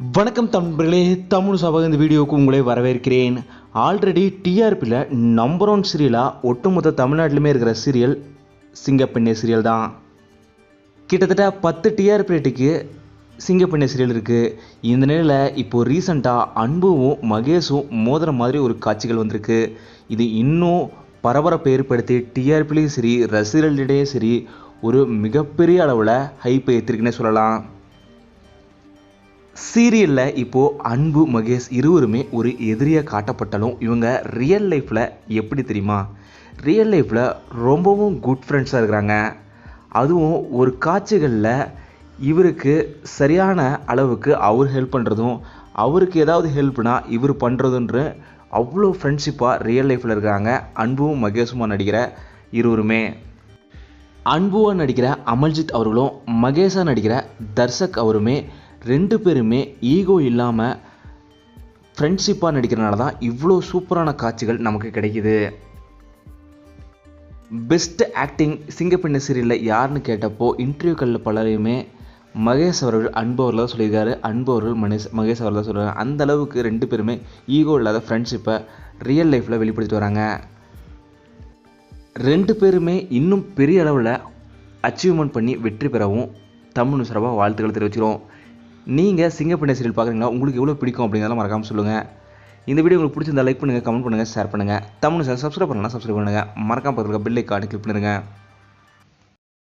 வணக்கம் தம்பர்களே தமிழ் சபா இந்த வீடியோவுக்கு உங்களை வரவேற்கிறேன். ஆல்ரெடி டிஆர்பியில் நம்பர் ஒன் சீரியலாக ஒட்டுமொத்த தமிழ்நாட்டிலுமே இருக்கிற சீரியல் சிங்கப்பெண்ணே சீரியல் தான். கிட்டத்தட்ட பத்து டிஆர்பி ரேட்டுக்கு சிங்கப்பெண்ணே சீரியல் இருக்குது இந்த நிலையில் இப்போது ரீசண்டாக அன்புவும் மகேஷும் மோதிர மாதிரி ஒரு காட்சிகள் வந்திருக்கு. இது இன்னும் பரபரப்பை ஏற்படுத்தி டிஆர்பிலையும் சரி ரசிகர்களிடையே சரி ஒரு மிகப்பெரிய அளவில் ஹைப்பை ஏற்றிருக்குன்னே சொல்லலாம். சீரியலில் இப்போது அன்பு மகேஷ் இருவருமே ஒரு எதிரியாக காட்டப்பட்டாலும் இவங்க ரியல் லைஃப்பில் எப்படி தெரியுமா? ரியல் லைஃப்பில் ரொம்பவும் குட் ஃப்ரெண்ட்ஸாக இருக்கிறாங்க. அதுவும் ஒரு காட்சிகளில் இவருக்கு சரியான அளவுக்கு அவர் ஹெல்ப் பண்ணுறதும் அவருக்கு ஏதாவது ஹெல்ப்னா இவர் பண்ணுறதுன்ற அவ்வளோ ஃப்ரெண்ட்ஷிப்பாக ரியல் லைஃப்பில் இருக்காங்க அன்பும் மகேஷுமா நடிக்கிற இருவருமே. அன்புவாக நடிக்கிற அமல்ஜித் அவர்களும் மகேஷாக நடிக்கிற தர்ஷக் அவருமே ரெண்டு பேருமே ஈகோ இல்லாமல் ஃப்ரெண்ட்ஷிப்பாக நடிக்கிறனால தான் இவ்வளோ சூப்பரான காட்சிகள் நமக்கு கிடைக்குது. பெஸ்ட் ஆக்டிங் சிங்கப்பெண்ணு சீரியலில் யாருன்னு கேட்டப்போ இன்டர்வியூக்களில் பலரையுமே மகேஷ் அவர்கள் அன்பு அவர்கள் தான் சொல்லியிருக்காரு. அன்பு அவர்கள் மனேஷ் மகேஷ் அவர்கள் தான் சொல்கிறாங்க அந்த அளவுக்கு ரெண்டு பேருமே ஈகோ இல்லாத ஃப்ரெண்ட்ஷிப்பை ரியல் லைஃப்பில் வெளிப்படுத்திட்டு வராங்க. ரெண்டு பேருமே இன்னும் பெரிய அளவில் அச்சீவ்மெண்ட் பண்ணி வெற்றி பெறவும் தமிழ் சார்பாக வாழ்த்துக்களை தெரிவிச்சிடும் நீங்கள் சிங்கப்பெண்ணை சீரியல் பார்க்குறீங்களா உங்களுக்கு எவ்வளோ பிடிக்கும் அப்படிங்கிறத மறக்காமல் சொல்லுங்கள் இந்த வீடியோ உங்களுக்கு பிடிச்சிருந்தா லைக் பண்ணுங்கள் கமெண்ட் பண்ணுங்கள் ஷேர் பண்ணுங்கள் தமிழ் சார் சப்ஸ்கிரைப் பண்ணலாம் சப்ஸ்கிரைப் பண்ணுங்கள் மறக்காமல் பார்த்துருக்க பில் கார்டு கிளிக் பண்ணுங்கள்